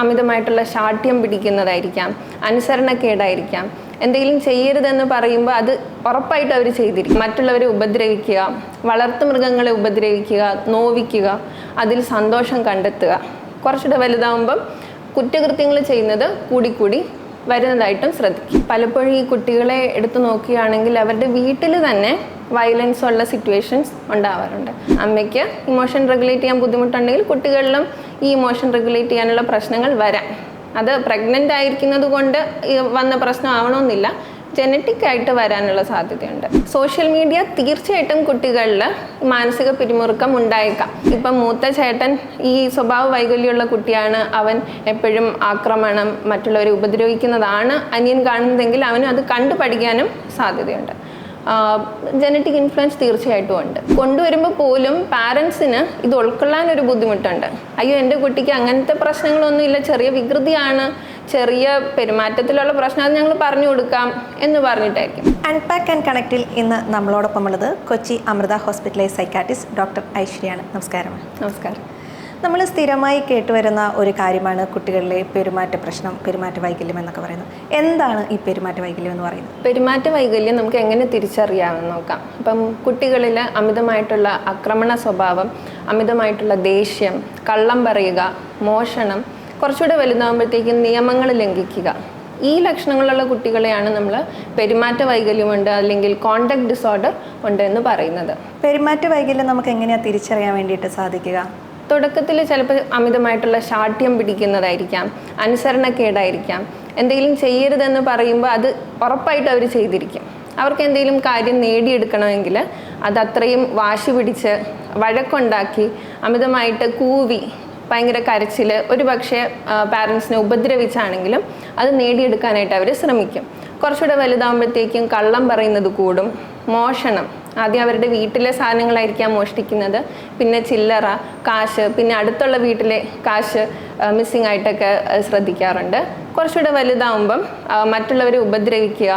അമിതമായിട്ടുള്ള ശാഠ്യം പിടിക്കുന്നതായിരിക്കാം അനുസരണക്കേടായിരിക്കാം. എന്തെങ്കിലും ചെയ്യരുതെന്ന് പറയുമ്പോൾ അത് ഉറപ്പായിട്ട് അവർ ചെയ്തിരിക്കും. മറ്റുള്ളവരെ ഉപദ്രവിക്കുക വളർത്തു മൃഗങ്ങളെ ഉപദ്രവിക്കുക നോവിക്കുക അതിൽ സന്തോഷം കണ്ടെത്തുക. കുറച്ചുകൂടെ വലുതാവുമ്പം കുറ്റകൃത്യങ്ങൾ ചെയ്യുന്നത് കൂടിക്കൂടി വരുന്നതായിട്ടും ശ്രദ്ധിക്കും. പലപ്പോഴും ഈ കുട്ടികളെ എടുത്തു നോക്കുകയാണെങ്കിൽ അവരുടെ വീട്ടിൽ തന്നെ വയലൻസ് ഉള്ള സിറ്റുവേഷൻസ് ഉണ്ടാവാറുണ്ട്. അമ്മയ്ക്ക് ഇമോഷൻ റെഗുലേറ്റ് ചെയ്യാൻ ബുദ്ധിമുട്ടുണ്ടെങ്കിൽ കുട്ടികളിലും ഈ ഇമോഷൻ റെഗുലേറ്റ് ചെയ്യാനുള്ള പ്രശ്നങ്ങൾ വരാം. അത് പ്രഗ്നന്റ് ആയിരിക്കുന്നത് കൊണ്ട് വന്ന പ്രശ്നം ആവണമെന്നില്ല. ജനറ്റിക് ആയിട്ട് വരാനുള്ള സാധ്യതയുണ്ട്. സോഷ്യൽ മീഡിയ തീർച്ചയായിട്ടും കുട്ടികളിൽ മാനസിക പിരിമുറുക്കം ഉണ്ടായേക്കാം. ഇപ്പം മൂത്ത ചേട്ടൻ ഈ സ്വഭാവ വൈകല്യമുള്ള കുട്ടിയാണ്. അവൻ എപ്പോഴും ആക്രമണം മറ്റുള്ളവരെ ഉപദ്രവിക്കുന്നതാണ് അനിയൻ കാണുന്നതെങ്കിൽ അവനും അത് കണ്ടു പഠിക്കാനും സാധ്യതയുണ്ട്. ജനറ്റിക് ഇൻഫ്ലുവൻസ് തീർച്ചയായിട്ടും ഉണ്ട്. കൊണ്ടുവരുമ്പോൾ പോലും പാരൻസിന് ഇത് ഉൾക്കൊള്ളാൻ ഒരു ബുദ്ധിമുട്ടുണ്ട്. അയ്യോ എന്റെ കുട്ടിക്ക് അങ്ങനത്തെ പ്രശ്നങ്ങളൊന്നുമില്ല ചെറിയ വികൃതിയാണ് ചെറിയ പെരുമാറ്റത്തിലുള്ള പ്രശ്നം അത് ഞങ്ങൾ പറഞ്ഞു കൊടുക്കാം എന്ന് പറഞ്ഞിട്ടായിരിക്കും. അൺപാക്ക് ആൻഡ് കണക്റ്റിൽ ഇന്ന് നമ്മളോടൊപ്പം ഉള്ളത് കൊച്ചി അമൃത ഹോസ്പിറ്റലിലെ സൈക്കാട്രിസ്റ്റ് ഡോക്ടർ ഐശ്വര്യാണ്. നമസ്കാരം. നമസ്കാരം. നമ്മൾ സ്ഥിരമായി കേട്ടുവരുന്ന ഒരു കാര്യമാണ് കുട്ടികളിലെ പെരുമാറ്റ പ്രശ്നം പെരുമാറ്റ വൈകല്യം എന്നൊക്കെ പറയുന്നത്. എന്താണ് ഈ പെരുമാറ്റ വൈകല്യം എന്ന് പറയുന്നത്? പെരുമാറ്റ വൈകല്യം നമുക്ക് എങ്ങനെ തിരിച്ചറിയാമെന്ന് നോക്കാം. അപ്പം കുട്ടികളിൽ അമിതമായിട്ടുള്ള ആക്രമണ സ്വഭാവം അമിതമായിട്ടുള്ള ദേഷ്യം കള്ളം പറയുക മോഷണം കുറച്ചുകൂടെ വലുതാകുമ്പോഴത്തേക്കും നിയമങ്ങൾ ലംഘിക്കുക. ഈ ലക്ഷണങ്ങളുള്ള കുട്ടികളെയാണ് നമ്മൾ പെരുമാറ്റ വൈകല്യമുണ്ട് അല്ലെങ്കിൽ കോണ്ടാക്ട് ഡിസോർഡർ ഉണ്ട് എന്ന് പറയുന്നത്. പെരുമാറ്റ വൈകല്യം നമുക്ക് എങ്ങനെയാണ് തിരിച്ചറിയാൻ വേണ്ടിയിട്ട് സാധിക്കുക? തുടക്കത്തിൽ ചിലപ്പോൾ അമിതമായിട്ടുള്ള ശാഠ്യം പിടിക്കുന്നതായിരിക്കാം അനുസരണക്കേടായിരിക്കാം. എന്തെങ്കിലും ചെയ്യരുതെന്ന് പറയുമ്പോൾ അത് ഉറപ്പായിട്ട് അവർ ചെയ്തിരിക്കും. അവർക്ക് എന്തെങ്കിലും കാര്യം നേടിയെടുക്കണമെങ്കിൽ അത് അത്രയും വാശി പിടിച്ച് വഴക്കുണ്ടാക്കി അമിതമായിട്ട് കൂവി ഭയങ്കര കരച്ചിൽ ഒരു പക്ഷേ പാരൻസിനെ ഉപദ്രവിച്ചാണെങ്കിലും അത് നേടിയെടുക്കാനായിട്ട് അവർ ശ്രമിക്കും. കുറച്ചുകൂടെ വലുതാകുമ്പോഴത്തേക്കും കള്ളം പറയുന്നത് കൂടും മോഷണം. ആദ്യം അവരുടെ വീട്ടിലെ സാധനങ്ങളായിരിക്കാം മോഷ്ടിക്കുന്നത്. പിന്നെ ചില്ലറ കാശ് പിന്നെ അടുത്തുള്ള വീട്ടിലെ കാശ് മിസ്സിങ് ആയിട്ടൊക്കെ ശ്രദ്ധിക്കാറുണ്ട്. കുറച്ചുകൂടെ വലുതാവുമ്പം മറ്റുള്ളവരെ ഉപദ്രവിക്കുക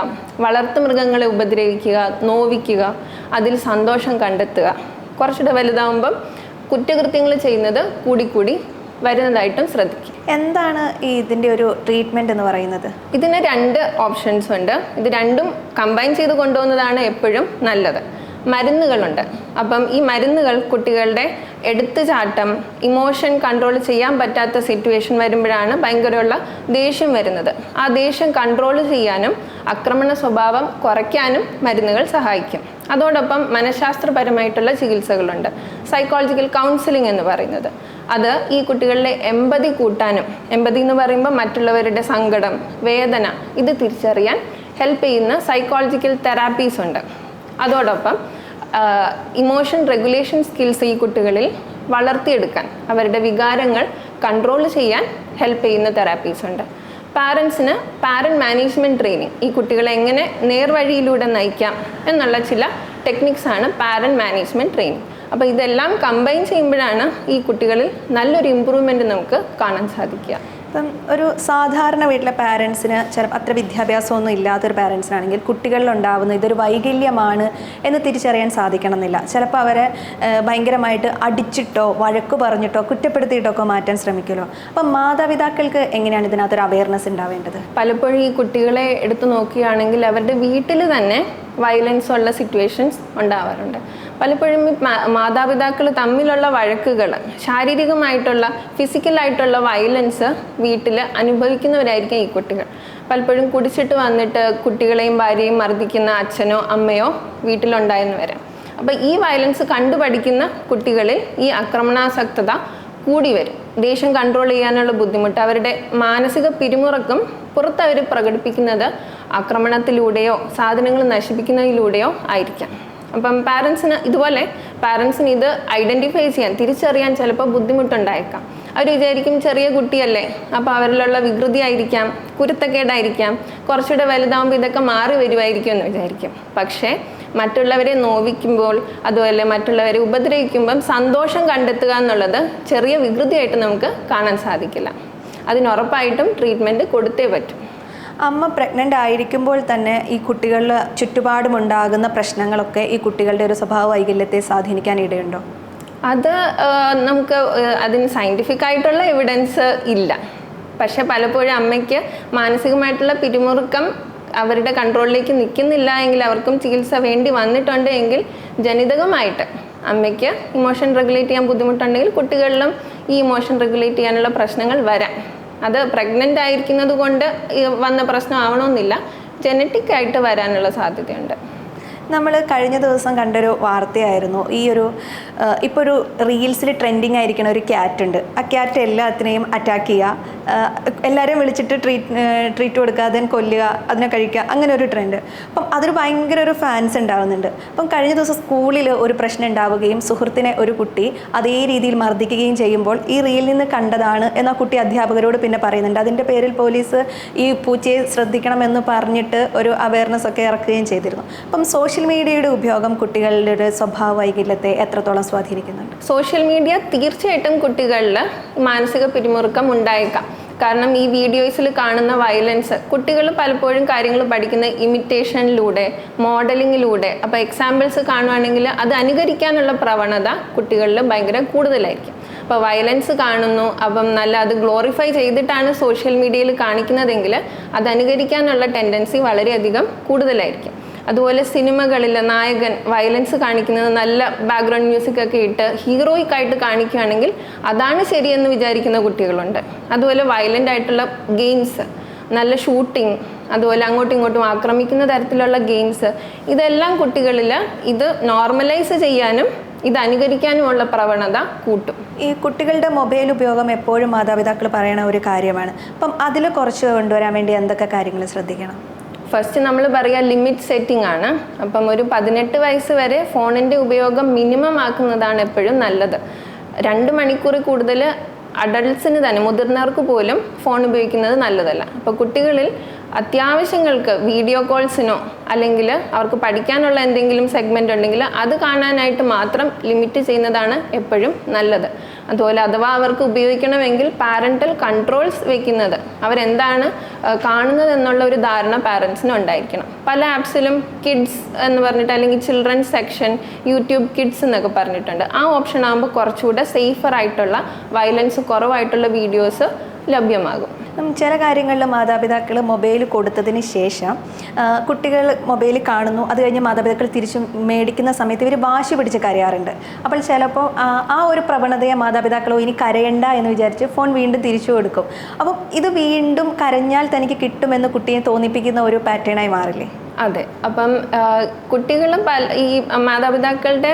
വളർത്തു മൃഗങ്ങളെ ഉപദ്രവിക്കുക നോവിക്കുക അതിൽ സന്തോഷം കണ്ടെത്തുക. കുറച്ചുകൂടെ വലുതാവുമ്പം കുറ്റകൃത്യങ്ങൾ ചെയ്യുന്നത് കൂടിക്കൂടി വരുന്നതായിട്ടും ശ്രദ്ധിക്കും എന്താണ് ഈ ഇതിന്റെ ഒരു ട്രീറ്റ്മെന്റ് എന്ന് പറയുന്നത്? ഇതിന് രണ്ട് ഓപ്ഷൻസ് ഉണ്ട്. ഇത് രണ്ടും കമ്പൈൻ ചെയ്ത് കൊണ്ടുപോകുന്നതാണ് എപ്പോഴും നല്ലത്. മരുന്നുകളുണ്ട്. അപ്പം ഈ മരുന്നുകൾ കുട്ടികളുടെ എടുത്തുചാട്ടം ഇമോഷൻ കൺട്രോൾ ചെയ്യാൻ പറ്റാത്ത സിറ്റുവേഷൻ വരുമ്പോഴാണ് ഭയങ്കരമുള്ള ദേഷ്യം വരുന്നത്. ആ ദേഷ്യം കൺട്രോൾ ചെയ്യാനും ആക്രമണ സ്വഭാവം കുറയ്ക്കാനും മരുന്നുകൾ സഹായിക്കും. അതോടൊപ്പം മനഃശാസ്ത്രപരമായിട്ടുള്ള ചികിത്സകളുണ്ട്. സൈക്കോളജിക്കൽ കൗൺസിലിംഗ് എന്ന് പറയുന്നത്. അത് ഈ കുട്ടികളുടെ എമ്പതി കൂട്ടാനും എമ്പതി എന്ന് പറയുമ്പോൾ മറ്റുള്ളവരുടെ സങ്കടം വേദന ഇത് തിരിച്ചറിയാൻ ഹെൽപ്പ് ചെയ്യുന്ന സൈക്കോളജിക്കൽ തെറാപ്പീസ് ഉണ്ട്. അതോടൊപ്പം ഇമോഷൻ റെഗുലേഷൻ സ്കിൽസ് ഈ കുട്ടികളിൽ വളർത്തിയെടുക്കാൻ അവരുടെ വികാരങ്ങൾ കൺട്രോൾ ചെയ്യാൻ ഹെൽപ്പ് ചെയ്യുന്ന തെറാപ്പീസ് ഉണ്ട്. പാരൻസിന് പാരന്റ് മാനേജ്മെന്റ് ട്രെയിനിങ് ഈ കുട്ടികളെ എങ്ങനെ നേർവഴിയിലൂടെ നയിക്കാം എന്നുള്ള ചില ടെക്നിക്സ് ആണ് പാരന്റ് മാനേജ്മെന്റ് ട്രെയിനിങ് അപ്പോൾ ഇതെല്ലാം കമ്പൈൻ ചെയ്യുമ്പോഴാണ് ഈ കുട്ടികളിൽ നല്ലൊരു ഇമ്പ്രൂവ്മെന്റ് നമുക്ക് കാണാൻ സാധിക്കുക. ഇപ്പം ഒരു സാധാരണ വീട്ടിലെ പാരൻസിന് ചില അത്ര വിദ്യാഭ്യാസമൊന്നും ഇല്ലാത്തൊരു പാരൻസിനാണെങ്കിൽ കുട്ടികളിലുണ്ടാവുന്ന ഇതൊരു വൈകല്യമാണ് എന്ന് തിരിച്ചറിയാൻ സാധിക്കണമെന്നില്ല. ചിലപ്പോൾ അവരെ ഭയങ്കരമായിട്ട് അടിച്ചിട്ടോ വഴക്ക് പറഞ്ഞിട്ടോ കുറ്റപ്പെടുത്തിയിട്ടോ ഒക്കെ മാറ്റാൻ ശ്രമിക്കുമല്ലോ. അപ്പം മാതാപിതാക്കൾക്ക് എങ്ങനെയാണ് ഇതിനകത്തൊരു അവയർനെസ് ഉണ്ടാവേണ്ടത്? പലപ്പോഴും ഈ കുട്ടികളെ എടുത്തു നോക്കുകയാണെങ്കിൽ അവരുടെ വീട്ടിൽ തന്നെ വയലൻസ് ഉള്ള സിറ്റുവേഷൻസ് ഉണ്ടാവാറുണ്ട്. പലപ്പോഴും മാതാപിതാക്കൾ തമ്മിലുള്ള വഴക്കുകൾ ശാരീരികമായിട്ടുള്ള ഫിസിക്കലായിട്ടുള്ള വയലൻസ് വീട്ടിൽ അനുഭവിക്കുന്നവരായിരിക്കും ഈ കുട്ടികൾ. പലപ്പോഴും കുടിച്ചിട്ട് വന്നിട്ട് കുട്ടികളെയും ഭാര്യയും മർദ്ദിക്കുന്ന അച്ഛനോ അമ്മയോ വീട്ടിലുണ്ടായെന്ന് വരാം അപ്പോൾ ഈ വയലൻസ് കണ്ടുപഠിക്കുന്ന കുട്ടികളിൽ ഈ ആക്രമണാസക്തത കൂടി വരും. ദേഷ്യം കൺട്രോൾ ചെയ്യാനുള്ള ബുദ്ധിമുട്ട് അവരുടെ മാനസിക പിരിമുറക്കം പുറത്ത് അവർ പ്രകടിപ്പിക്കുന്നത് ആക്രമണത്തിലൂടെയോ സാധനങ്ങൾ നശിപ്പിക്കുന്നതിലൂടെയോ ആയിരിക്കാം. അപ്പം പാരൻസിന് ഇതുപോലെ പാരൻസിന് ഇത് ഐഡന്റിഫൈ ചെയ്യാൻ തിരിച്ചറിയാൻ ചിലപ്പോൾ ബുദ്ധിമുട്ടുണ്ടായേക്കാം. അവർ വിചാരിക്കും ചെറിയ കുട്ടിയല്ലേ അപ്പോൾ അവരിലുള്ള വികൃതി ആയിരിക്കാം കുരുത്തക്കേടായിരിക്കാം കുറച്ചുകൂടെ വലുതാകുമ്പോൾ ഇതൊക്കെ മാറി വരുമായിരിക്കും എന്ന് വിചാരിക്കും. പക്ഷേ മറ്റുള്ളവരെ നോവിക്കുമ്പോൾ അതുപോലെ മറ്റുള്ളവരെ ഉപദ്രവിക്കുമ്പം സന്തോഷം കണ്ടെത്തുക എന്നുള്ളത് ചെറിയ വികൃതിയായിട്ട് നമുക്ക് കാണാൻ സാധിക്കില്ല. അതിനുറപ്പായിട്ടും ട്രീറ്റ്മെന്റ് കൊടുത്തേ പറ്റും. അമ്മ പ്രഗ്നന്റ് ആയിരിക്കുമ്പോൾ തന്നെ ഈ കുട്ടികളിൽ ചുറ്റുപാടുമുണ്ടാകുന്ന പ്രശ്നങ്ങളൊക്കെ ഈ കുട്ടികളുടെ ഒരു സ്വഭാവ വൈകല്യത്തെ സ്വാധീനിക്കാൻ ഇടയുണ്ടോ? അത് നമുക്ക് അതിന് സയന്റിഫിക് ആയിട്ടുള്ള എവിഡൻസ് ഇല്ല. പക്ഷെ പലപ്പോഴും അമ്മയ്ക്ക് മാനസികമായിട്ടുള്ള പിരിമുറുക്കം അവരുടെ കൺട്രോളിലേക്ക് നിൽക്കുന്നില്ല എങ്കിൽ അവർക്കും ചികിത്സ വേണ്ടി വന്നിട്ടുണ്ട് എങ്കിൽ ജനിതകമായിട്ട് അമ്മയ്ക്ക് ഇമോഷൻ റെഗുലേറ്റ് ചെയ്യാൻ ബുദ്ധിമുട്ടുണ്ടെങ്കിൽ കുട്ടികളിലും ഈ ഇമോഷൻ റെഗുലേറ്റ് ചെയ്യാനുള്ള പ്രശ്നങ്ങൾ വരാം. അത് പ്രഗ്നന്റ് ആയിരിക്കുന്നത് കൊണ്ട് വന്ന പ്രശ്നം ആവണമെന്നില്ല. ജനറ്റിക് ആയിട്ട് വരാനുള്ള സാധ്യതയുണ്ട്. നമ്മൾ കഴിഞ്ഞ ദിവസം കണ്ടൊരു വാർത്തയായിരുന്നു. ഈ ഒരു ഇപ്പോൾ ഒരു റീൽസിൽ ട്രെൻഡിങ് ആയിരിക്കുന്ന ഒരു ക്യാറ്റ് ഉണ്ട്. ആ ക്യാറ്റ് എല്ലാത്തിനെയും അറ്റാക്ക് ചെയ്യുക എല്ലാവരെയും വിളിച്ചിട്ട് ട്രീറ്റ് ട്രീറ്റ് കൊടുക്കുക അതിനെ കൊല്ലുക അതിനെ കഴിക്കുക അങ്ങനെ ഒരു ട്രെൻഡ് അപ്പം അതൊരു ഭയങ്കര ഒരു ഫാൻസ് ഉണ്ടാവുന്നുണ്ട്. അപ്പം കഴിഞ്ഞ ദിവസം സ്കൂളിൽ ഒരു പ്രശ്നം ഉണ്ടാവുകയും സുഹൃത്തിനെ ഒരു കുട്ടി അതേ രീതിയിൽ മർദ്ദിക്കുകയും ചെയ്യുമ്പോൾ ഈ റീലിൽ നിന്ന് കണ്ടതാണ് എന്ന കുട്ടി അധ്യാപകരോട് പിന്നെ പറയുന്നുണ്ട്. അതിന്റെ പേരിൽ പോലീസ് ഈ പൂച്ചയെ ശ്രദ്ധിക്കണമെന്ന് പറഞ്ഞിട്ട് ഒരു അവയർനെസ് ഒക്കെ ഇറക്കുകയും ചെയ്തിരുന്നു. അപ്പം സോഷ്യൽ മീഡിയയുടെ ഉപയോഗം കുട്ടികളുടെ ഒരു സ്വഭാവ വൈകല്യത്തെ എത്രത്തോളം സ്വാധീനിക്കുന്നുണ്ട്? സോഷ്യൽ മീഡിയ തീർച്ചയായിട്ടും കുട്ടികളിൽ മാനസിക പിരിമുറുക്കം ഉണ്ടായേക്കാം. കാരണം ഈ വീഡിയോസിൽ കാണുന്ന വയലൻസ് കുട്ടികൾ പലപ്പോഴും കാര്യങ്ങൾ പഠിക്കുന്ന ഇമിറ്റേഷനിലൂടെ മോഡലിങ്ങിലൂടെ അപ്പോൾ എക്സാമ്പിൾസ് കാണുവാണെങ്കിൽ അത് അനുകരിക്കാനുള്ള പ്രവണത കുട്ടികളിൽ ഭയങ്കര കൂടുതലായിരിക്കും. അപ്പോൾ വയലൻസ് കാണുന്നു അപ്പം നല്ല അത് ഗ്ലോറിഫൈ ചെയ്തിട്ടാണ് സോഷ്യൽ മീഡിയയിൽ കാണിക്കുന്നതെങ്കിൽ അത് അനുകരിക്കാനുള്ള ടെൻഡൻസി വളരെയധികം കൂടുതലായിരിക്കും. അതുപോലെ സിനിമകളിൽ നായകൻ വയലൻസ് കാണിക്കുന്നത് നല്ല ബാക്ക്ഗ്രൗണ്ട് മ്യൂസിക് ഒക്കെ ഇട്ട് ഹീറോയിക് ആയിട്ട് കാണിക്കുകയാണെങ്കിൽ അതാണ് ശരിയെന്ന് വിചാരിക്കുന്ന കുട്ടികളുണ്ട്. അതുപോലെ വയലന്റ് ആയിട്ടുള്ള ഗെയിംസ് നല്ല ഷൂട്ടിംഗ് അതുപോലെ അങ്ങോട്ടും ഇങ്ങോട്ടും ആക്രമിക്കുന്ന തരത്തിലുള്ള ഗെയിംസ് ഇതെല്ലാം കുട്ടികളിൽ ഇത് നോർമലൈസ് ചെയ്യാനും ഇത് അനുകരിക്കാനുമുള്ള പ്രവണത കൂട്ടും. ഈ കുട്ടികളുടെ മൊബൈൽ ഉപയോഗം എപ്പോഴും മാതാപിതാക്കൾ പറയണ ഒരു കാര്യമാണ്. അപ്പം അതിൽ കുറച്ച് കൊണ്ടുവരാൻ വേണ്ടി എന്തൊക്കെ കാര്യങ്ങൾ ശ്രദ്ധിക്കണം? ഫസ്റ്റ് നമ്മൾ പറയുക ലിമിറ്റ് സെറ്റിംഗ് ആണ്. അപ്പം ഒരു പതിനെട്ട് വയസ്സ് വരെ ഫോണിന്റെ ഉപയോഗം മിനിമം ആക്കുന്നതാണ് എപ്പോഴും നല്ലത്. രണ്ട് മണിക്കൂർ കൂടുതൽ അഡൾട്ട്സിന് തന്നെ മുതിർന്നവർക്ക് പോലും ഫോൺ ഉപയോഗിക്കുന്നത് നല്ലതല്ല. അപ്പോൾ കുട്ടികളിൽ അത്യാവശ്യങ്ങൾക്ക് വീഡിയോ കോൾസിനോ അല്ലെങ്കിൽ അവർക്ക് പഠിക്കാനുള്ള എന്തെങ്കിലും സെഗ്മെന്റ് ഉണ്ടെങ്കിൽ അത് കാണാനായിട്ട് മാത്രം ലിമിറ്റ് ചെയ്യുന്നതാണ് എപ്പോഴും നല്ലത്. അതുപോലെ അഥവാ അവർക്ക് ഉപയോഗിക്കണമെങ്കിൽ പാരന്റൽ കൺട്രോൾസ് വെക്കുന്നത്. അവരെന്താണ് കാണുന്നത് എന്നുള്ള ഒരു ധാരണ പാരൻസിന് ഉണ്ടായിരിക്കണം. പല ആപ്സിലും കിഡ്സ് എന്ന് പറഞ്ഞിട്ട് അല്ലെങ്കിൽ ചിൽഡ്രൻ സെക്ഷൻ യൂട്യൂബ് കിഡ്സ് എന്നൊക്കെ പറഞ്ഞിട്ടുണ്ട്. ആ ഓപ്ഷൻ ആകുമ്പോൾ കുറച്ചുകൂടെ സേഫർ ആയിട്ടുള്ള വയലൻസ് കുറവായിട്ടുള്ള വീഡിയോസ് ലഭ്യമാകും. ചില കാര്യങ്ങളിൽ മാതാപിതാക്കൾ മൊബൈൽ കൊടുത്തതിന് ശേഷം കുട്ടികൾ മൊബൈൽ കാണുന്നു അത് കഴിഞ്ഞ് മാതാപിതാക്കൾ തിരിച്ചു മേടിക്കുന്ന സമയത്ത് ഇവർ വാശി പിടിച്ച് കരയാറുണ്ട്. അപ്പോൾ ചിലപ്പോൾ ആ, ആ ഒരു പ്രവണതയെ മാതാപിതാക്കളോ ഇനി കരയണ്ട എന്ന് വിചാരിച്ച് ഫോൺ വീണ്ടും തിരിച്ചു കൊടുക്കും. അപ്പം ഇത് വീണ്ടും കരഞ്ഞാൽ തനിക്ക് കിട്ടുമെന്ന് കുട്ടിയെ തോന്നിപ്പിക്കുന്ന ഒരു പാറ്റേണായി മാറില്ലേ? അതെ. അപ്പം കുട്ടികൾ പല ഈ മാതാപിതാക്കളുടെ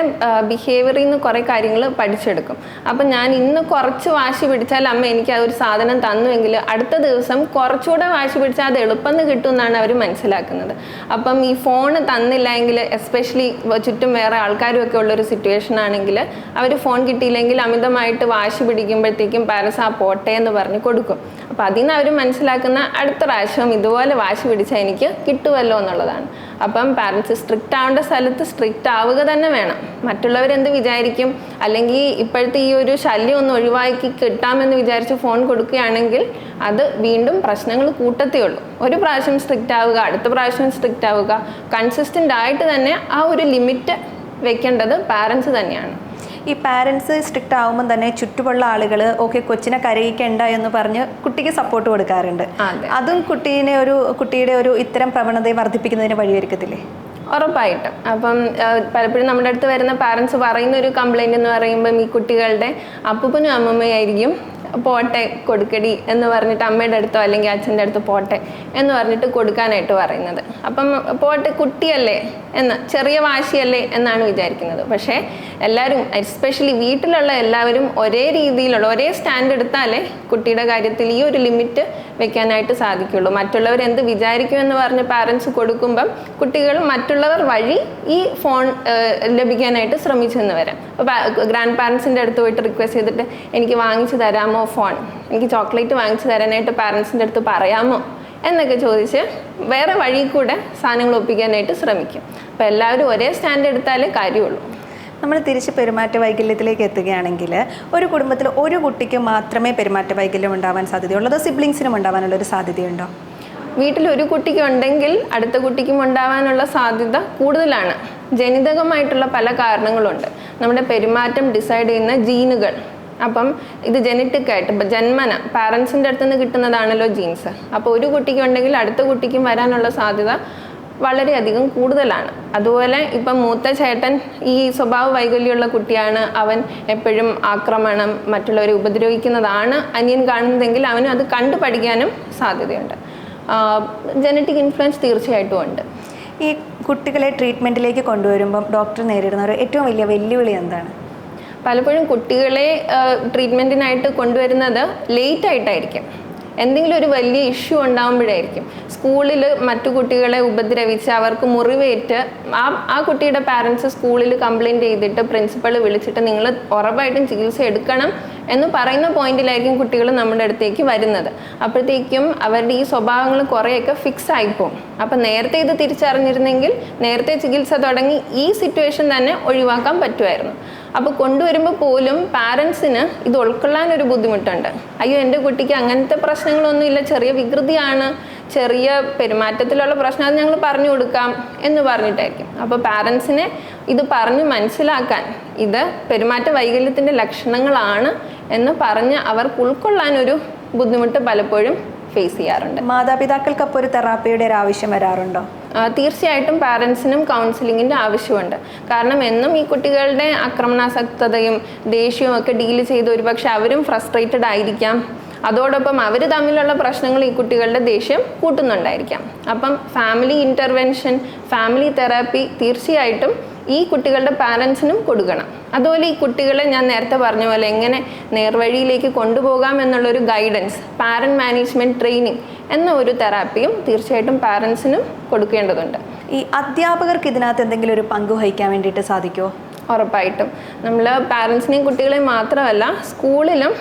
ബിഹേവിയറിൽ നിന്ന് കുറേ കാര്യങ്ങൾ പഠിച്ചെടുക്കും. അപ്പം ഞാൻ ഇന്ന് കുറച്ച് വാശി പിടിച്ചാൽ അമ്മ എനിക്ക് ആ ഒരു സാധനം തന്നുവെങ്കിൽ അടുത്ത ദിവസം കുറച്ചുകൂടെ വാശി പിടിച്ചാൽ അത് എളുപ്പം കിട്ടും എന്നാണ് അവർ മനസ്സിലാക്കുന്നത്. അപ്പം ഈ ഫോൺ തന്നില്ല എങ്കിൽ എസ്പെഷ്യലി ചുറ്റും വേറെ ആൾക്കാരും ഒക്കെ ഉള്ളൊരു സിറ്റുവേഷൻ ആണെങ്കിൽ അവർ ഫോൺ കിട്ടിയില്ലെങ്കിൽ അമിതമായിട്ട് വാശി പിടിക്കുമ്പോഴത്തേക്കും പാരസ് ആ പോട്ടെ എന്ന് പറഞ്ഞ് കൊടുക്കും. അപ്പം അതിൽ നിന്ന് അവർ മനസ്സിലാക്കുന്ന അടുത്ത പ്രാവശ്യം ഇതുപോലെ വാശി പിടിച്ചാൽ എനിക്ക് കിട്ടുമല്ലോ എന്നുള്ളതാണ് അപ്പം പാരൻസ് സ്ട്രിക്റ്റ് ആവേണ്ട സ്ഥലത്ത് സ്ട്രിക്റ്റ് ആവുക തന്നെ വേണം. മറ്റുള്ളവരെന്ത് വിചാരിക്കും? അല്ലെങ്കിൽ ഇപ്പോഴത്തെ ഈ ഒരു ശല്യം ഒന്ന് ഒഴിവാക്കി കിട്ടാമെന്ന് വിചാരിച്ച് ഫോൺ കൊടുക്കുകയാണെങ്കിൽ അത് വീണ്ടും പ്രശ്നങ്ങൾ കൂട്ടത്തേ ഉള്ളൂ. ഒരു പ്രാവശ്യം സ്ട്രിക്റ്റ് ആവുക അടുത്ത പ്രാവശ്യം സ്ട്രിക്റ്റ് ആവുക കൺസിസ്റ്റന്റ് ആയിട്ട് തന്നെ ആ ഒരു ലിമിറ്റ് വെക്കേണ്ടത് പാരൻസ് തന്നെയാണ്. ഈ പാരൻസ് സ്ട്രിക്റ്റ് ആവുമ്പോൾ തന്നെ ചുറ്റുമുള്ള ആളുകൾ ഓക്കെ കൊച്ചിനെ കരയിക്കണ്ട എന്ന് പറഞ്ഞ് കുട്ടിക്ക് സപ്പോർട്ട് കൊടുക്കാറുണ്ട്. അതും. കുട്ടീനെ ഒരു കുട്ടിയുടെ ഒരു ഇത്തരം പ്രവണതയെ വർദ്ധിപ്പിക്കുന്നതിന് വഴിയൊരുക്കത്തില്ലേ? ഉറപ്പായിട്ടും. അപ്പം പലപ്പോഴും നമ്മുടെ അടുത്ത് വരുന്ന പാരൻസ് പറയുന്ന ഒരു കംപ്ലൈന്റ് എന്ന് പറയുമ്പം ഈ കുട്ടികളുടെ അപ്പൂപ്പനും അമ്മമ്മയായിരിക്കും പോട്ടെ കൊടുക്കടി എന്ന് പറഞ്ഞിട്ട് അമ്മയുടെ അടുത്തോ അല്ലെങ്കിൽ അച്ഛന്റെ അടുത്തോ പോട്ടെ എന്ന് പറഞ്ഞിട്ട് കൊടുക്കാനായിട്ട് പറയുന്നത്. അപ്പം പോട്ടെ കുട്ടിയല്ലേ എന്ന് ചെറിയ വാശിയല്ലേ എന്നാണ് വിചാരിക്കുന്നത്. പക്ഷേ എല്ലാവരും എസ്പെഷ്യലി വീട്ടിലുള്ള എല്ലാവരും ഒരേ രീതിയിലുള്ള ഒരേ സ്റ്റാൻഡ് എടുത്താലേ കുട്ടിയുടെ കാര്യത്തിൽ ഈ ഒരു ലിമിറ്റ് വെക്കാനായിട്ട് സാധിക്കുള്ളൂ. മറ്റുള്ളവർ എന്ത് വിചാരിക്കുമെന്ന് പറഞ്ഞ് പാരൻസ് കൊടുക്കുമ്പം കുട്ടികൾ മറ്റുള്ളവർ വഴി ഈ ഫോൺ ലഭിക്കാനായിട്ട് ശ്രമിച്ചെന്ന് വരാം. ഗ്രാൻഡ് പാരൻസിന്റെ അടുത്ത് പോയിട്ട് റിക്വസ്റ്റ് ചെയ്തിട്ട് എനിക്ക് വാങ്ങിച്ചു തരാമോ ഫോൺ എനിക്ക് ചോക്ലേറ്റ് വാങ്ങിച്ചു തരാനായിട്ട് പാരൻസിന്റെ അടുത്ത് പറയാമോ? എന്നൊക്കെ ചോദിച്ച് വേറെ വഴി കൂടെ സാധനങ്ങൾ ഒപ്പിക്കാനായിട്ട് ശ്രമിക്കും. അപ്പോൾ എല്ലാവരും ഒരേ സ്റ്റാൻഡ് എടുത്താലേ കാര്യമുള്ളൂ. നമ്മൾ തിരിച്ച് പെരുമാറ്റ വൈകല്യത്തിലേക്ക് എത്തുകയാണെങ്കിൽ ഒരു കുടുംബത്തിൽ ഒരു കുട്ടിക്ക് മാത്രമേ പെരുമാറ്റ വൈകല്യം ഉണ്ടാവാൻ സാധ്യതയുള്ളൂ അതോ സിബ്ലിങ്സിനും ഉണ്ടാവാനുള്ള ഒരു സാധ്യതയുണ്ടോ? വീട്ടിൽ ഒരു കുട്ടിക്ക് ഉണ്ടെങ്കിൽ അടുത്ത കുട്ടിക്കും ഉണ്ടാവാനുള്ള സാധ്യത കൂടുതലാണ്. ജനിതകമായിട്ടുള്ള പല കാരണങ്ങളുണ്ട്. നമ്മുടെ പെരുമാറ്റം ഡിസൈഡ് ചെയ്യുന്ന ജീനുകൾ. അപ്പം ഇത് ജനറ്റിക് ആയിട്ട് ഇപ്പം ജന്മന പാരൻസിന്റെ അടുത്ത് നിന്ന് കിട്ടുന്നതാണല്ലോ ജീൻസ് അപ്പോൾ ഒരു കുട്ടിക്ക് ഉണ്ടെങ്കിൽ അടുത്ത കുട്ടിക്കും വരാനുള്ള സാധ്യത വളരെയധികം കൂടുതലാണ്. അതുപോലെ ഇപ്പം മൂത്ത ചേട്ടൻ ഈ സ്വഭാവ വൈകല്യമുള്ള കുട്ടിയാണ്. അവൻ എപ്പോഴും ആക്രമണം മറ്റുള്ളവരെ ഉപദ്രവിക്കുന്നതാണ് അനിയൻ കാണുന്നതെങ്കിൽ അവനും അത് കണ്ടു പഠിക്കാനും സാധ്യതയുണ്ട് ജനറ്റിക് ഇൻഫ്ലുവൻസ് തീർച്ചയായിട്ടും ഉണ്ട്. ഈ കുട്ടികളെ ട്രീറ്റ്മെന്റിലേക്ക് കൊണ്ടുവരുമ്പം ഡോക്ടർ നേരിടുന്ന ഒരു ഏറ്റവും വലിയ വെല്ലുവിളി എന്താണ്? പലപ്പോഴും കുട്ടികളെ ട്രീറ്റ്മെന്റിനായിട്ട് കൊണ്ടുവരുന്നത് ലേറ്റ് ആയിട്ടായിരിക്കും. എന്തെങ്കിലും ഒരു വലിയ ഇഷ്യൂ ഉണ്ടാകുമ്പോഴായിരിക്കും സ്കൂളിൽ മറ്റു കുട്ടികളെ ഉപദ്രവിച്ച് അവർക്ക് മുറിവേറ്റ് ആ ആ കുട്ടിയുടെ പാരൻസ് സ്കൂളിൽ കംപ്ലയിന്റ് ചെയ്തിട്ട് പ്രിൻസിപ്പൾ വിളിച്ചിട്ട് നിങ്ങൾ ഉറപ്പായിട്ടും ചികിത്സ എടുക്കണം എന്ന് പറയുന്ന പോയിന്റിലായിരിക്കും കുട്ടികൾ നമ്മുടെ അടുത്തേക്ക് വരുന്നത്. അപ്പോഴത്തേക്കും അവരുടെ ഈ സ്വഭാവങ്ങൾ കുറേയൊക്കെ ഫിക്സ് ആയിപ്പോവും. അപ്പം നേരത്തെ ഇത് തിരിച്ചറിഞ്ഞിരുന്നെങ്കിൽ നേരത്തെ ചികിത്സ തുടങ്ങി ഈ സിറ്റുവേഷൻ തന്നെ ഒഴിവാക്കാൻ പറ്റുമായിരുന്നു. അപ്പോൾ കൊണ്ടുവരുമ്പോൾ പോലും പാരൻസിന് ഇത് ഉൾക്കൊള്ളാൻ ഒരു ബുദ്ധിമുട്ടുണ്ട്. അയ്യോ എന്റെ കുട്ടിക്ക് അങ്ങനത്തെ പ്രശ്നങ്ങളൊന്നുമില്ല ചെറിയ വികൃതിയാണ് ചെറിയ പെരുമാറ്റത്തിലുള്ള പ്രശ്നം അത് ഞങ്ങൾ പറഞ്ഞു കൊടുക്കാം എന്ന് പറഞ്ഞിട്ടായിരിക്കും. അപ്പോൾ പാരൻസിനെ ഇത് പറഞ്ഞ് മനസ്സിലാക്കാൻ ഇത് പെരുമാറ്റ വൈകല്യത്തിന്റെ ലക്ഷണങ്ങളാണ് എന്ന് പറഞ്ഞ് അവർക്ക് ഉൾക്കൊള്ളാൻ ഒരു ബുദ്ധിമുട്ട് പലപ്പോഴും ഫേസ് ചെയ്യാറുണ്ട്. മാതാപിതാക്കൾക്കപ്പോൾ ഒരു തെറാപ്പിയുടെ ഒരു ആവശ്യം വരാറുണ്ടോ? തീർച്ചയായിട്ടും പാരൻസിനും കൗൺസിലിങ്ങിന്റെ ആവശ്യമുണ്ട്. കാരണം എന്നും ഈ കുട്ടികളുടെ ആക്രമണാസക്തതയും ദേഷ്യവും ഒക്കെ ഡീൽ ചെയ്ത് ഒരുപക്ഷെ അവരും ഫ്രസ്ട്രേറ്റഡ് ആയിരിക്കാം. അതോടൊപ്പം അവർ തമ്മിലുള്ള പ്രശ്നങ്ങൾ ഈ കുട്ടികളുടെ ദേഷ്യം കൂട്ടുന്നുണ്ടായിരിക്കാം. അപ്പം ഫാമിലി ഇന്റർവെൻഷൻ ഫാമിലി തെറാപ്പി തീർച്ചയായിട്ടും ഈ കുട്ടികളുടെ പാരൻസിനും കൊടുക്കണം. അതുപോലെ ഈ കുട്ടികളെ ഞാൻ നേരത്തെ പറഞ്ഞ പോലെ എങ്ങനെ നേർവഴിയിലേക്ക് കൊണ്ടുപോകാം എന്നുള്ളൊരു ഗൈഡൻസ് പാരന്റ് മാനേജ്മെന്റ് ട്രെയിനിങ് എന്ന ഒരു തെറാപ്പിയും തീർച്ചയായിട്ടും പാരൻസിനും കൊടുക്കേണ്ടതുണ്ട്. ഈ അധ്യാപകർക്ക് ഇതിനകത്ത് എന്തെങ്കിലും ഒരു പങ്ക് വഹിക്കാൻ വേണ്ടിയിട്ട് സാധിക്കുമോ ഉറപ്പായിട്ടും. നമ്മൾ പാരൻസിനെയും കുട്ടികളെയും മാത്രമല്ല സ്കൂളിലും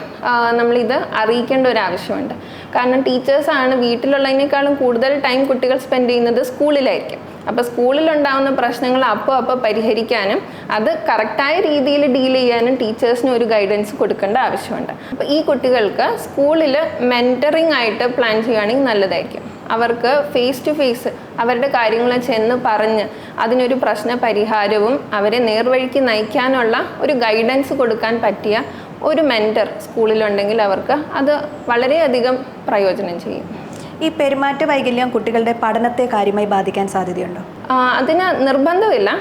നമ്മളിത് അറിയിക്കേണ്ട ഒരു ആവശ്യമുണ്ട്. കാരണം ടീച്ചേഴ്സാണ് വീട്ടിലുള്ളതിനേക്കാളും കൂടുതൽ ടൈം കുട്ടികൾ സ്പെൻഡ് ചെയ്യുന്നത് സ്കൂളിലായിരിക്കും. അപ്പോൾ സ്കൂളിലുണ്ടാകുന്ന പ്രശ്നങ്ങൾ അപ്പോൾ അപ്പോൾ പരിഹരിക്കാനും അത് കറക്റ്റായ രീതിയിൽ ഡീൽ ചെയ്യാനും ടീച്ചേഴ്സിന് ഒരു ഗൈഡൻസ് കൊടുക്കേണ്ട ആവശ്യമുണ്ട്. അപ്പോൾ ഈ കുട്ടികൾക്ക് സ്കൂളിൽ മെന്ററിങ് ആയിട്ട് പ്ലാൻ ചെയ്യുകയാണെങ്കിൽ നല്ലതായിരിക്കും. അവർക്ക് ഫേസ് ടു ഫേസ് അവരുടെ കാര്യങ്ങൾ ചെന്ന് പറഞ്ഞ് അതിനൊരു പ്രശ്ന പരിഹാരവും അവരെ നേർവഴിക്ക് നയിക്കാനുള്ള ഒരു ഗൈഡൻസ് കൊടുക്കാൻ പറ്റിയ ഒരു മെന്റർ സ്കൂളിലുണ്ടെങ്കിൽ അവർക്ക് അത് വളരെയധികം പ്രയോജനം ചെയ്യും. ഈ പെരുമാറ്റ വൈകല്യം കുട്ടികളുടെ പഠനത്തെ കാര്യമായി ബാധിക്കാൻ സാധ്യതയുണ്ടോ? അതിന് നിർബന്ധമില്ല.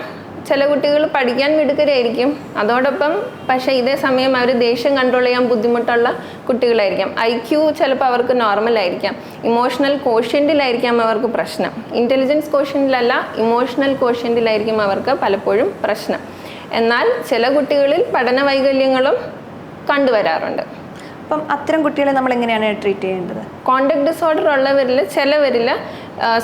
ചില കുട്ടികൾ പഠിക്കാൻ മിടുക്കരായിരിക്കും. അതോടൊപ്പം പക്ഷേ ഇതേ സമയം അവർ ദേഷ്യം കൺട്രോൾ ചെയ്യാൻ ബുദ്ധിമുട്ടുള്ള കുട്ടികളായിരിക്കാം. ഐ ക്യു ചിലപ്പോൾ അവർക്ക് നോർമൽ ആയിരിക്കാം. ഇമോഷണൽ കോഷ്യന്റിലായിരിക്കാം അവർക്ക് പ്രശ്നം. ഇന്റലിജൻസ് കോഷ്യന്റിലല്ല ഇമോഷണൽ കോഷ്യന്റിലായിരിക്കും അവർക്ക് പലപ്പോഴും പ്രശ്നം. എന്നാൽ ചില കുട്ടികളിൽ പഠന വൈകല്യങ്ങളും കണ്ടുവരാറുണ്ട്. അപ്പം അത്തരം കുട്ടികളെ നമ്മൾ എങ്ങനെയാണ് ട്രീറ്റ് ചെയ്യേണ്ടത് കോണ്ടക്ട് ഡിസോർഡർ ഉള്ളവരിൽ ചിലവരിൽ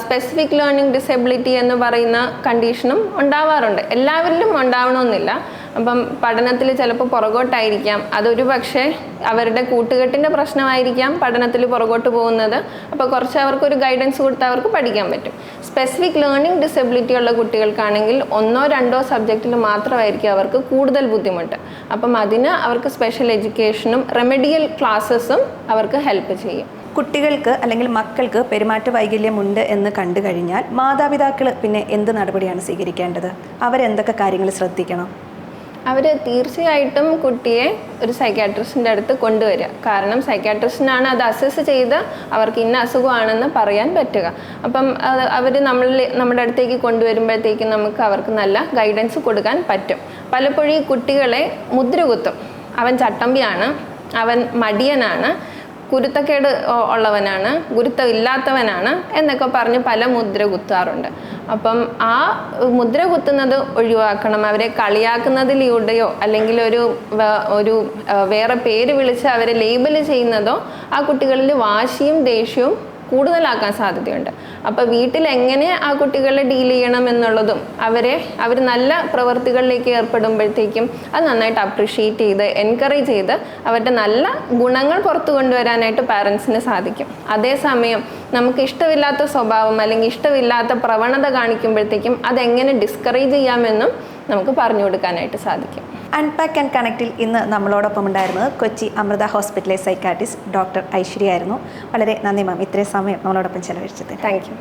സ്പെസിഫിക് ലേണിംഗ് ഡിസബിലിറ്റി എന്ന് പറയുന്ന കണ്ടീഷനും ഉണ്ടാവാറുണ്ട്. എല്ലാവരിലും ഉണ്ടാവണമെന്നില്ല. അപ്പം പഠനത്തിൽ ചിലപ്പോൾ പുറകോട്ടായിരിക്കാം. അതൊരു പക്ഷേ അവരുടെ കൂട്ടുകെട്ടിന്റെ പ്രശ്നമായിരിക്കാം പഠനത്തിൽ പുറകോട്ട് പോകുന്നത്. അപ്പോൾ കുറച്ച് അവർക്കൊരു ഗൈഡൻസ് കൊടുത്താൽ അവർക്ക് പഠിക്കാൻ പറ്റും. സ്പെസിഫിക് ലേണിംഗ് ഡിസബിലിറ്റി ഉള്ള കുട്ടികൾക്കാണെങ്കിൽ ഒന്നോ രണ്ടോ സബ്ജക്റ്റിൽ മാത്രമായിരിക്കും അവർക്ക് കൂടുതൽ ബുദ്ധിമുട്ട്. അപ്പം അതിന് അവർക്ക് സ്പെഷ്യൽ എഡ്യൂക്കേഷനും റെമഡിയൽ ക്ലാസ്സസും അവർക്ക് ഹെൽപ്പ് ചെയ്യും. കുട്ടികൾക്ക് അല്ലെങ്കിൽ മക്കൾക്ക് പെരുമാറ്റ വൈകല്യമുണ്ട് എന്ന് കണ്ടു കഴിഞ്ഞാൽ മാതാപിതാക്കൾ പിന്നെ എന്ത് നടപടിയാണ് സ്വീകരിക്കേണ്ടത്? അവരെന്തൊക്കെ കാര്യങ്ങൾ ശ്രദ്ധിക്കണം? അവർ തീർച്ചയായിട്ടും കുട്ടിയെ ഒരു സൈക്കാട്രിസ്റ്റിന്റെ അടുത്ത് കൊണ്ടുവരിക. കാരണം സൈക്കാട്രിസ്റ്റിനാണ് അത് അസസ് ചെയ്ത് അവർക്ക് ഇന്ന അസുഖമാണെന്ന് പറയാൻ പറ്റുക. അപ്പം അവർ നമ്മൾ നമ്മുടെ അടുത്തേക്ക് കൊണ്ടുവരുമ്പോഴത്തേക്കും നമുക്ക് അവർക്ക് നല്ല ഗൈഡൻസ് കൊടുക്കാൻ പറ്റും. പലപ്പോഴും ഈ കുട്ടികളെ മുദ്രകുത്തും. അവൻ ചട്ടമ്പിയാണ് അവൻ മടിയനാണ് കുരുത്തക്കേട് ഒ- ഉള്ളവനാണ് ഗുരുത്തം ഇല്ലാത്തവനാണ് എന്നൊക്കെ പറഞ്ഞ് പല മുദ്ര കുത്താറുണ്ട്. അപ്പം ആ മുദ്ര കുത്തുന്നത് ഒഴിവാക്കണം. അവരെ കളിയാക്കുന്നതിലൂടെയോ അല്ലെങ്കിൽ ഒരു ഒരു വേറെ പേര് വിളിച്ച് അവരെ ലേബൽ ചെയ്യുന്നതോ ആ കുട്ടികളിൽ വാശിയും ദേഷ്യവും കൂടുതലാക്കാൻ സാധ്യതയുണ്ട്. അപ്പോൾ വീട്ടിൽ എങ്ങനെ ആ കുട്ടികളെ ഡീൽ ചെയ്യണം എന്നുള്ളതും അവരെ അവർ നല്ല പ്രവൃത്തികളിലേക്ക് ഏർപ്പെടുമ്പോഴത്തേക്കും അത് നന്നായിട്ട് അപ്രിഷ്യേറ്റ് ചെയ്ത് എൻകറേജ് ചെയ്ത് അവരുടെ നല്ല ഗുണങ്ങൾ പുറത്തു കൊണ്ടുവരാനായിട്ട് പാരൻസിന് സാധിക്കും. അതേസമയം നമുക്ക് ഇഷ്ടമില്ലാത്ത സ്വഭാവം അല്ലെങ്കിൽ ഇഷ്ടമില്ലാത്ത പ്രവണത കാണിക്കുമ്പോഴത്തേക്കും അതെങ്ങനെ ഡിസ്കറേജ് ചെയ്യാമെന്നും നമുക്ക് പറഞ്ഞു കൊടുക്കാനായിട്ട് സാധിക്കും. അൺപാക്ക് ആൻഡ് കണക്റ്റിൽ ഇന്ന് നമ്മളോടൊപ്പം ഉണ്ടായിരുന്നത് കൊച്ചി അമൃത ഹോസ്പിറ്റലിലെ സൈക്കാട്രിസ്റ്റ് ഡോക്ടർ ഐശ്വര്യ ആയിരുന്നു. വളരെ നന്ദി മാം ഇത്രയും സമയം നമ്മളോടൊപ്പം ചെലവഴിച്ചത് താങ്ക് യു